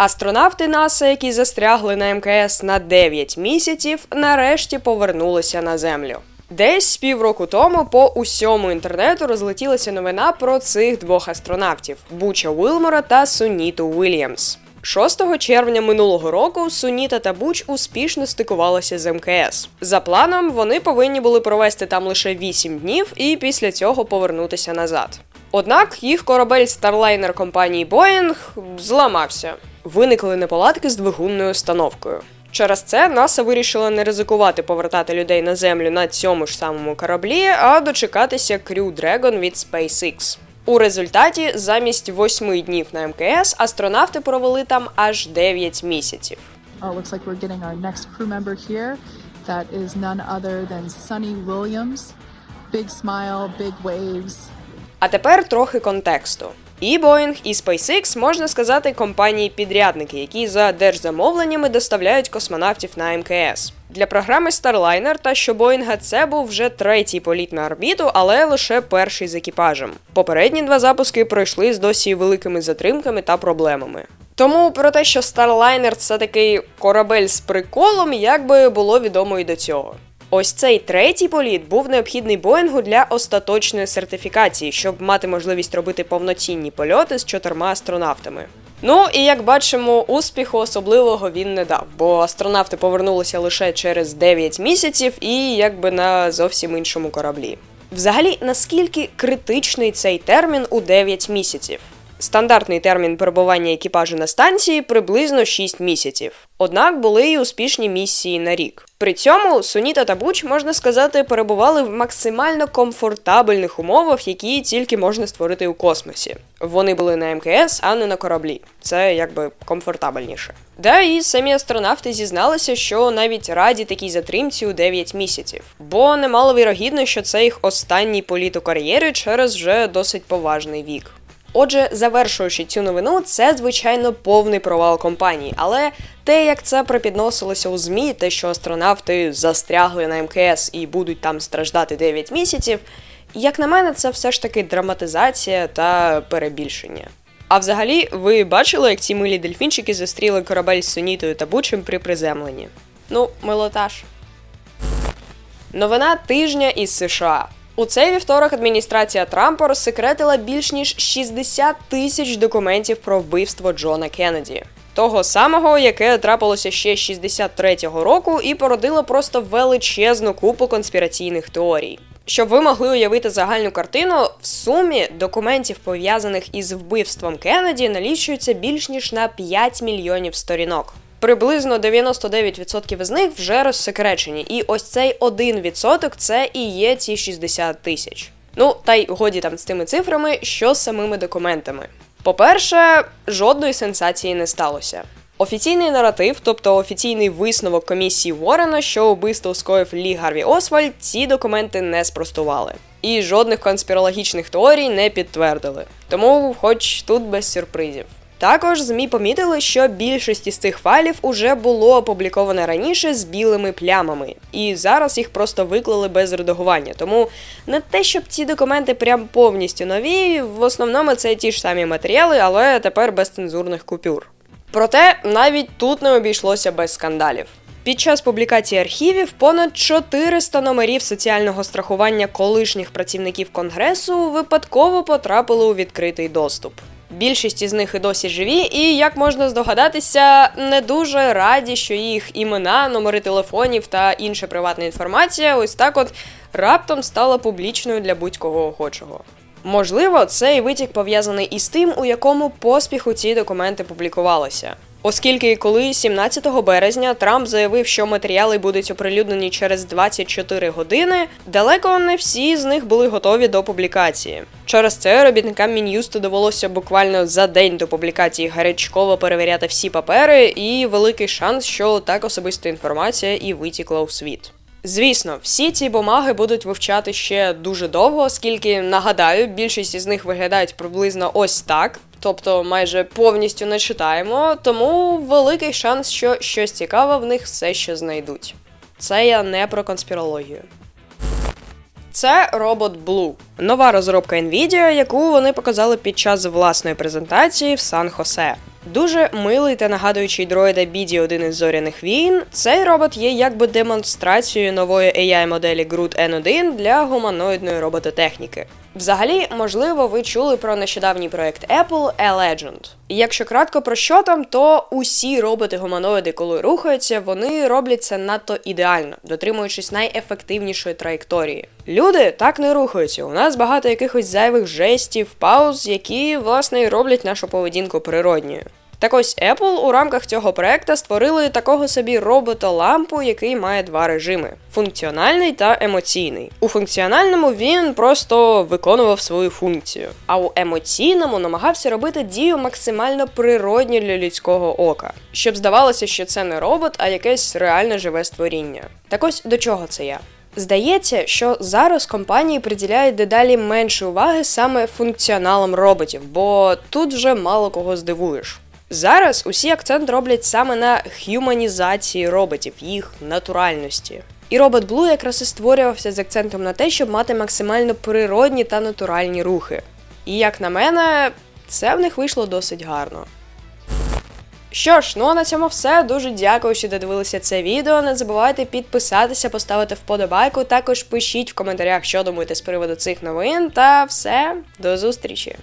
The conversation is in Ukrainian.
Астронавти НАСА, які застрягли на МКС на 9 місяців, нарешті повернулися на землю. Десь півроку тому по усьому інтернету розлетілася новина про цих двох астронавтів Буча Уилмора та Суніту Уільямс. 6 червня минулого року Суніта та Буч успішно стикувалися з МКС. За планом, вони повинні були провести там лише 8 днів і після цього повернутися назад. Однак їх корабель Starliner компанії Boeing зламався. Виникли неполадки з двигунною установкою. Через це НАСА вирішила не ризикувати повертати людей на землю на цьому ж самому кораблі, а дочекатися Crew Dragon від SpaceX. У результаті замість восьми днів на МКС астронавти провели там аж 9 місяців. Oh, looks like we're getting our next crew member here. That is none other than Sonny Williams. Big smile, big waves. А тепер трохи контексту. І Boeing, і SpaceX, можна сказати, компанії-підрядники, які за держзамовленнями доставляють космонавтів на МКС. Для програми Starliner та що Боїнга це був вже третій політ на орбіту, але лише перший з екіпажем. Попередні два запуски пройшли з досі великими затримками та проблемами. Тому про те, що Starliner – це такий корабель з приколом, якби було відомо і до цього. Ось цей третій політ був необхідний Боїнгу для остаточної сертифікації, щоб мати можливість робити повноцінні польоти з чотирма астронавтами. Ну і як бачимо, успіху особливого він не дав, бо астронавти повернулися лише через 9 місяців і якби на зовсім іншому кораблі. Взагалі, наскільки критичний цей термін у 9 місяців? Стандартний термін перебування екіпажу на станції приблизно 6 місяців. Однак були й успішні місії на рік. При цьому Суніта та Буч, можна сказати, перебували в максимально комфортабельних умовах, які тільки можна створити у космосі. Вони були на МКС, а не на кораблі. Це якби комфортабельніше. Да, і самі астронавти зізналися, що навіть раді такій затримці у 9 місяців, бо немало вірогідно, що це їх останній політ у кар'єрі через вже досить поважний вік. Отже, завершуючи цю новину, це звичайно повний провал компанії. Але те, як це припідносилося у ЗМІ, те, що астронавти застрягли на МКС і будуть там страждати 9 місяців, як на мене, це все ж таки драматизація та перебільшення. А взагалі, ви бачили, як ці милі дельфінчики зустріли корабель з Сонітою та Бучем при приземленні? Ну, милотаж. Новина тижня із США. У цей вівторок адміністрація Трампа розсекретила більш ніж 60 тисяч документів про вбивство Джона Кеннеді. Того самого, яке трапилося ще 63-го року, і породило просто величезну купу конспіраційних теорій. Щоб ви могли уявити загальну картину, в сумі документів, пов'язаних із вбивством Кеннеді, налічується більш ніж на 5 мільйонів сторінок. Приблизно 99% з них вже розсекречені, і ось цей 1% це і є ці 60 тисяч. Ну, та й годі там з тими цифрами, що з самими документами. По-перше, жодної сенсації не сталося. Офіційний наратив, тобто офіційний висновок комісії Уоррена, що вбивство скоїв Лі Гарві Освальд, ці документи не спростували. І жодних конспірологічних теорій не підтвердили. Тому, хоч тут без сюрпризів. Також ЗМІ помітили, що більшість із цих файлів уже було опубліковано раніше з білими плямами, і зараз їх просто виклали без редагування. Тому не те, щоб ці документи прям повністю нові, в основному це ті ж самі матеріали, але тепер без цензурних купюр. Проте навіть тут не обійшлося без скандалів. Під час публікації архівів понад 400 номерів соціального страхування колишніх працівників конгресу випадково потрапили у відкритий доступ. Більшість із них і досі живі, і як можна здогадатися, не дуже раді, що їх імена, номери телефонів та інша приватна інформація ось так от раптом стала публічною для будь-кого охочого. Можливо, цей витік пов'язаний із тим, у якому поспіху ці документи публікувалися. Оскільки коли 17 березня Трамп заявив, що матеріали будуть оприлюднені через 24 години, далеко не всі з них були готові до публікації. Через це робітникам мін'юсту довелося буквально за день до публікації гарячково перевіряти всі папери, і великий шанс, що так особиста інформація і витікла у світ. Звісно, всі ці бумаги будуть вивчати ще дуже довго, оскільки нагадаю, більшість із них виглядають приблизно ось так, тобто майже повністю не читаємо, тому великий шанс, що щось цікаве в них все ще знайдуть. Це я не про конспірологію. Це робот Blue. нова розробка Nvidia, яку вони показали під час власної презентації в Сан-Хосе. Дуже милий та нагадуючий дроїда Біді один із зоряних війн, цей робот є якби демонстрацією нової AI-моделі Groot N1 для гуманоїдної робототехніки. Взагалі, можливо, ви чули про нещодавній проект Apple A-Legend. Якщо кратко про що там, то усі роботи-гуманоїди, коли рухаються, вони роблять це надто ідеально, дотримуючись найефективнішої траєкторії. Люди так не рухаються. У нас багато якихось зайвих жестів, пауз, які власне і роблять нашу поведінку природньою. Так ось Apple у рамках цього проекта створили такого собі робота-лампу, який має два режими: функціональний та емоційний. У функціональному він просто виконував свою функцію, а у емоційному намагався робити дію максимально природню для людського ока, щоб здавалося, що це не робот, а якесь реальне живе створіння. Так ось до чого це я? Здається, що зараз компанії приділяють дедалі менше уваги саме функціоналам роботів, бо тут вже мало кого здивуєш. Зараз усі акцент роблять саме на х'юманізації роботів, їх натуральності. І робот Blue якраз і створювався з акцентом на те, щоб мати максимально природні та натуральні рухи. І як на мене, це в них вийшло досить гарно. Що ж, ну а на цьому все. Дуже дякую, що додивилися це відео. Не забувайте підписатися, поставити вподобайку. Також пишіть в коментарях, що думаєте з приводу цих новин. Та все, до зустрічі!